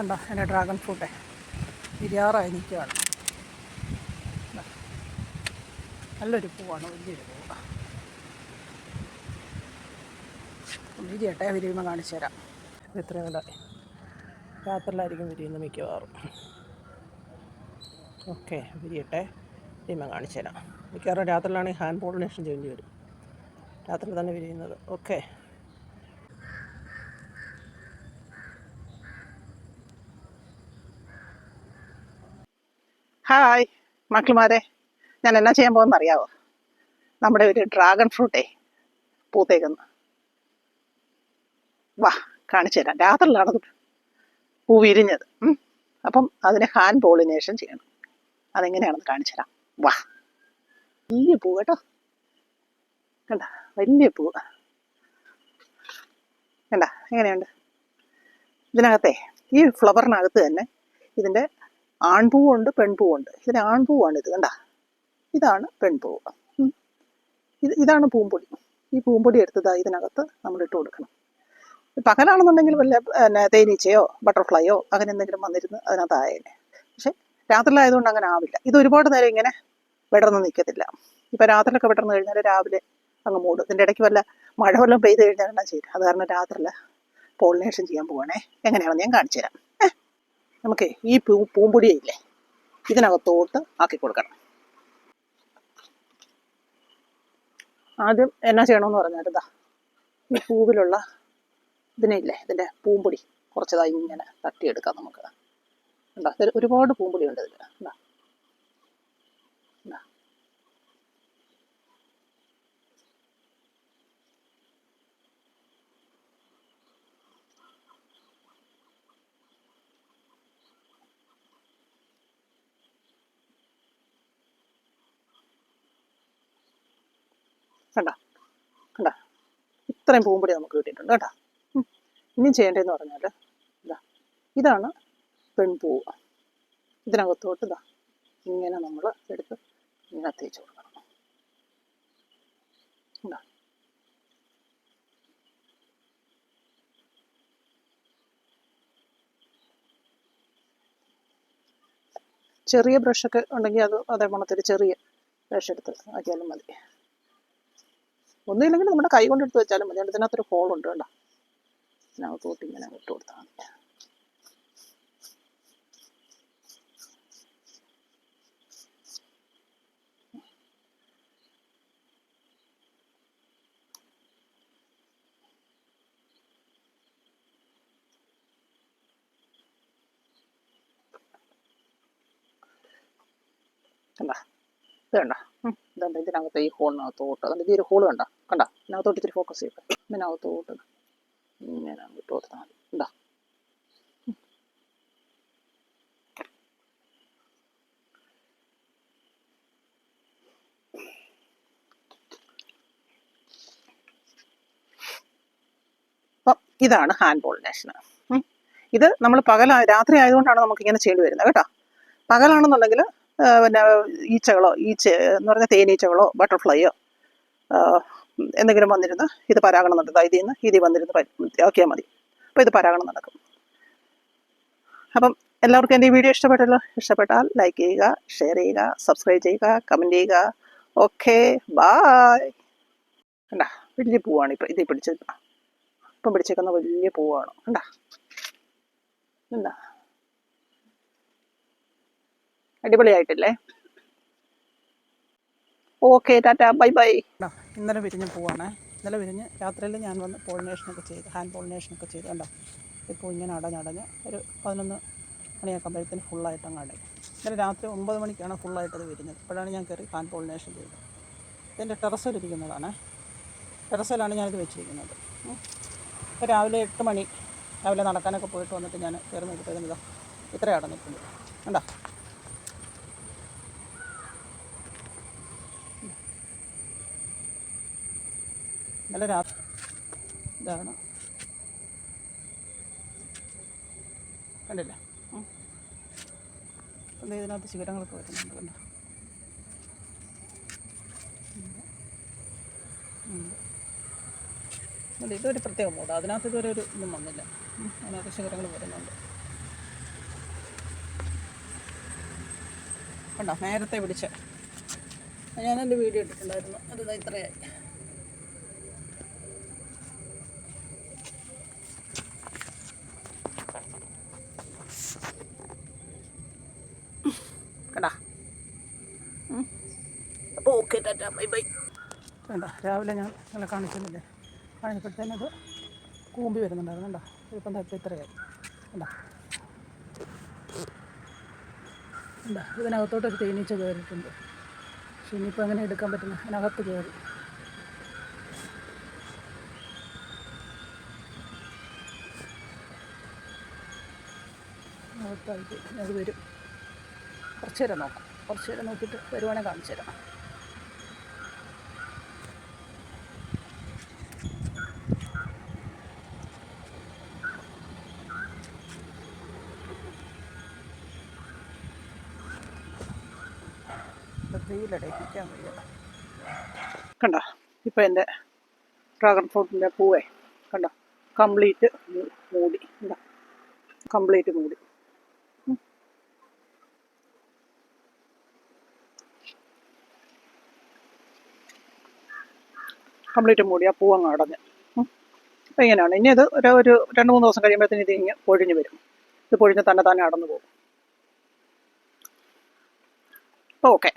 കണ്ടോ എന്റെ ഡ്രാഗൺ ഫ്രൂട്ടേ വിരിയാറായി നിൽക്കുകയാണ്. നല്ലൊരു പൂവാണ് വലിയൊരു പൂവ്. വിരിയട്ടെ വിരിയുമ്പോൾ കാണിച്ചു തരാം. ഇത് ഇത്രയും വലുതായി രാത്രിയിലായിരിക്കും വിരിയുന്നത് മിക്കവാറും. ഓക്കെ വിരിയട്ടെ വിരിയുമ്പോൾ കാണിച്ചു തരാം. മിക്കവാറും രാത്രിയിലാണെങ്കിൽ ഹാൻഡ് പോളിനേഷൻ ചെയ്യേണ്ടി വരും. രാത്രി തന്നെ വിരിയുന്നത്. ഓക്കെ. ഹായ് മക്കളുമാരെ. ഞാൻ എന്നാ ചെയ്യാൻ പോകുന്ന അറിയാവോ? നമ്മുടെ ഒരു ഡ്രാഗൺ ഫ്രൂട്ടേ പൂത്തേക്കുന്നു. വാ കാണിച്ചു തരാം. രാത്രിയിലാണ് പൂ വിരിഞ്ഞത്. അപ്പം അതിനെ ഹാൻഡ് പോളിനേഷൻ ചെയ്യണം. അതെങ്ങനെയാണെന്ന് കാണിച്ചു തരാം. വാ. വലിയ പൂ കേട്ടോ. കണ്ട വലിയ പൂ. കണ്ട എങ്ങനെയുണ്ട്? ഇതിനകത്തെ ഈ ഫ്ലവറിനകത്ത് തന്നെ ഇതിന്റെ ആൺപൂവുണ്ട് പെൺപൂവുണ്ട്. ഇതിന് ആൺപൂവാണ് ഇത് കണ്ട? ഇതാണ് പെൺപൂവ്. ഇത് ഇതാണ് പൂമ്പൊടി. ഈ പൂമ്പൊടി എടുത്തത് ഇതിനകത്ത് നമ്മൾ ഇട്ട് കൊടുക്കണം. പകലാണെന്നുണ്ടെങ്കിൽ വല്ല പിന്നെ തേനീച്ചയോ ബട്ടർഫ്ലൈയോ അങ്ങനെ എന്തെങ്കിലും വന്നിരുന്ന് അതിനകത്ത് ആയേനെ. പക്ഷെ രാത്രിയിലായതുകൊണ്ട് അങ്ങനെ ആവില്ല. ഇത് ഒരുപാട് നേരം ഇങ്ങനെ വിടർന്ന് നിൽക്കത്തില്ല ഇപ്പം രാത്രിയിലൊക്കെ വിടർന്ന് കഴിഞ്ഞാൽ രാവിലെ അങ്ങ് മൂടും. ഇതിന്റെ ഇടയ്ക്ക് വല്ല മഴ വല്ലതും പെയ്ത് കഴിഞ്ഞാൽ എന്നാ ചെയ്യും? അത് കാരണം രാത്രിയിൽ പോളിനേഷൻ ചെയ്യാൻ പോവാണേ. എങ്ങനെയാണെന്ന് ഞാൻ കാണിച്ചു തരാം നമുക്ക് ഈ പൂ പൂമ്പൊടിയില്ലേ ഇതിനകത്തോട്ട് ആക്കി കൊടുക്കണം ആദ്യം എന്നാ ചെയ്യണമെന്ന് പറഞ്ഞാൽ ഇതാ ഈ പൂവിലുള്ള ഇതിനെ ഇല്ലേ ഇതിന്റെ പൂമ്പൊടി കുറച്ചതായി ഇങ്ങനെ തട്ടിയെടുക്കാം നമുക്ക് ഉണ്ടോ ഒരുപാട് പൂമ്പൊടി ഉണ്ട് ഇതിൽ ഉണ്ടോ? കണ്ടോ? കണ്ട? ഇത്രയും പൂമ്പൊടി നമുക്ക് കിട്ടിയിട്ടുണ്ട് കേട്ടോ. ഇനി ചെയ്യേണ്ടതെന്ന് പറഞ്ഞാൽ ഇതാ ഇതാണ് പെൺപൂവ്. ഇതിനകത്തോട്ട് ഇതാ ഇങ്ങനെ നമ്മൾ എടുത്ത് ഇങ്ങനെ തേച്ച് കൊടുക്കണം. ഇതാ. ചെറിയ ബ്രഷൊക്കെ ഉണ്ടെങ്കിൽ അത് അതേ മണത്തിൽ ചെറിയ ബ്രഷ് എടുത്ത് ആക്കിയാലും മതി. ഒന്നുമില്ലെങ്കിൽ നമ്മുടെ കൈ കൊണ്ട് എടുത്ത് വെച്ചാലും മതി. ഇതിനകത്തൊരു ഹോളുണ്ട് കേട്ടോ ഇതിനകത്തോട്ട് ഇങ്ങനെ ഇട്ട് കൊടുത്താൽ മതി. കണ്ട? ഇതുണ്ട്. ഇതിനകത്ത് ഈ ഹോളിനകത്തോട്ട് അതുകൊണ്ട് ഈ ഒരു ഹോൾ കണ്ട? കണ്ട? ഇതിനകത്തോട്ട് ഇത്തിരി ഫോക്കസ് ചെയ്യട്ടെ. ഇതിനകത്തോട്ട് ഇങ്ങനെ അങ്ങോട്ട് മതി. ഉണ്ടാ ഇതാണ് ഹാൻഡ് പോളിനേഷൻ ഇത് നമ്മൾ പകൽ രാത്രി ആയതുകൊണ്ടാണ് നമുക്ക് ഇങ്ങനെ ചെയ്യേണ്ടി വരുന്നത് കേട്ടോ. പകലാണെന്നുണ്ടെങ്കിൽ പിന്നെ ഈച്ചകളോ ഈച്ച എന്ന് പറഞ്ഞാൽ തേനീച്ചകളോ ബട്ടർഫ്ലൈയോ എന്തെങ്കിലും വന്നിരുന്ന് ഇത് പരാഗണം നടത്തുക ഇതിൽ നിന്ന് ഇതിൽ വന്നിരുന്ന് ആക്കിയാൽ മതി. അപ്പോൾ ഇത് പരാഗണം നടക്കും. അപ്പം എല്ലാവർക്കും എന്റെ ഈ വീഡിയോ ഇഷ്ടപ്പെട്ടല്ലോ? ഇഷ്ടപ്പെട്ടാൽ ലൈക്ക് ചെയ്യുക ഷെയർ ചെയ്യുക സബ്സ്ക്രൈബ് ചെയ്യുക കമന്റ് ചെയ്യുക. ഓക്കെ ബായ് കണ്ട വലിയ പൂവാണ് ഇപ്പം. ഇതിൽ പിടിച്ചത് ഇപ്പം പിടിച്ചേക്കുന്ന വലിയ പൂവാണ്. കണ്ട? എന്താ അടിപൊളിയായിട്ടില്ലേ? ഓക്കെ ടാറ്റാ ബൈ ബൈ ഇന്നലെ വിരിഞ്ഞ് പോവാണ്. ഇന്നലെ വിരിഞ്ഞ് രാത്രിയിൽ ഞാൻ വന്ന് പോളിനേഷനൊക്കെ ചെയ്ത് ഹാൻഡ് പോളിനേഷനൊക്കെ ചെയ്ത് കണ്ടോ? ഇപ്പോൾ ഇങ്ങനെ അടഞ്ഞടഞ്ഞ് ഒരു പതിനൊന്ന് മണിയാക്കുമ്പോഴത്തേന് ഫുള്ളായിട്ട് അങ്ങ് അടയും. ഇന്നലെ രാത്രി ഒമ്പത് മണിക്കാണ് അത് വിരിഞ്ഞത്. ഇപ്പോഴാണ് ഞാൻ കയറി ഹാൻഡ് പോളിനേഷൻ ചെയ്തത്. ഇതിന്റെ ടെറസിലിരിക്കുന്നതാണ് ടെറസിലാണ് ഞാനിത് വെച്ചിരിക്കുന്നത്. ഇപ്പോൾ രാവിലെ എട്ട് മണി രാവിലെ നടക്കാനൊക്കെ പോയിട്ട് വന്നിട്ട് ഞാൻ കയറി നോക്കിയപ്പോഴത്തേന് ഇത്ര അടഞ്ഞിട്ടുണ്ട്. കണ്ടോ? അല്ല രാത്രി. ഇതാണ്. കണ്ടില്ല? ഒന്ന് ഇതിനകത്ത് ശിഖരങ്ങളൊക്കെ വരുന്നുണ്ട് കണ്ടോ? അല്ല ഇതൊരു പ്രത്യേക മൂടാ അതിനകത്ത് ഇതുവരെ ഒരു ഇതും വന്നില്ല. അതിനകത്ത് ശിഖരങ്ങൾ വരുന്നുണ്ട്. കണ്ടോ? നേരത്തെ പിടിച്ച. ഞാനെന്റെ വീഡിയോ ഇട്ടിട്ടുണ്ടായിരുന്നു. അത് ഇത്രയായി. ബൈ വേണ്ട രാവിലെ ഞാൻ നിങ്ങളെ കാണിച്ചില്ലേ കാണിച്ചപ്പോഴത്തേനും അത് കൂമ്പി വരുന്നുണ്ടായിരുന്നു കണ്ടോ? ഇപ്പം ഇപ്പം ഇത്രയായി. കണ്ടോ? കണ്ടോ? ഇതിനകത്തോട്ടൊരു തേനീച്ച കയറിയിട്ടുണ്ട്. പക്ഷെ ഇനിയിപ്പോൾ എങ്ങനെ എടുക്കാൻ പറ്റുന്ന? അതിനകത്ത് കയറി. അത് വരും. കുറച്ച് നേരം നോക്കാം. കുറച്ച് നേരം നോക്കിയിട്ട് വരുവാണെങ്കിൽ കാണിച്ചു തരാം. വെയിലടയിപ്പിക്കാൻ വയ്യ. കണ്ട? ഇപ്പം എന്റെ ഡ്രാഗൺ ഫ്രൂട്ടിന്റെ പൂവേ കണ്ടോ? കംപ്ലീറ്റ് മൂടി കണ്ടോ? കംപ്ലീറ്റ് മൂടി. കംപ്ലീറ്റ് മൂടി ആ പൂവങ്ങ് അടഞ്ഞ്. അപ്പം ഇങ്ങനെയാണ്. ഇനി അത് ഒരു ഒരു രണ്ട് മൂന്ന് ദിവസം കഴിയുമ്പോഴത്തേന് ഇത് പൊഴിഞ്ഞ് വരും. ഇത് പൊഴിഞ്ഞ് തന്നെ തന്നെ അടന്നു പോകും. ഓക്കെ.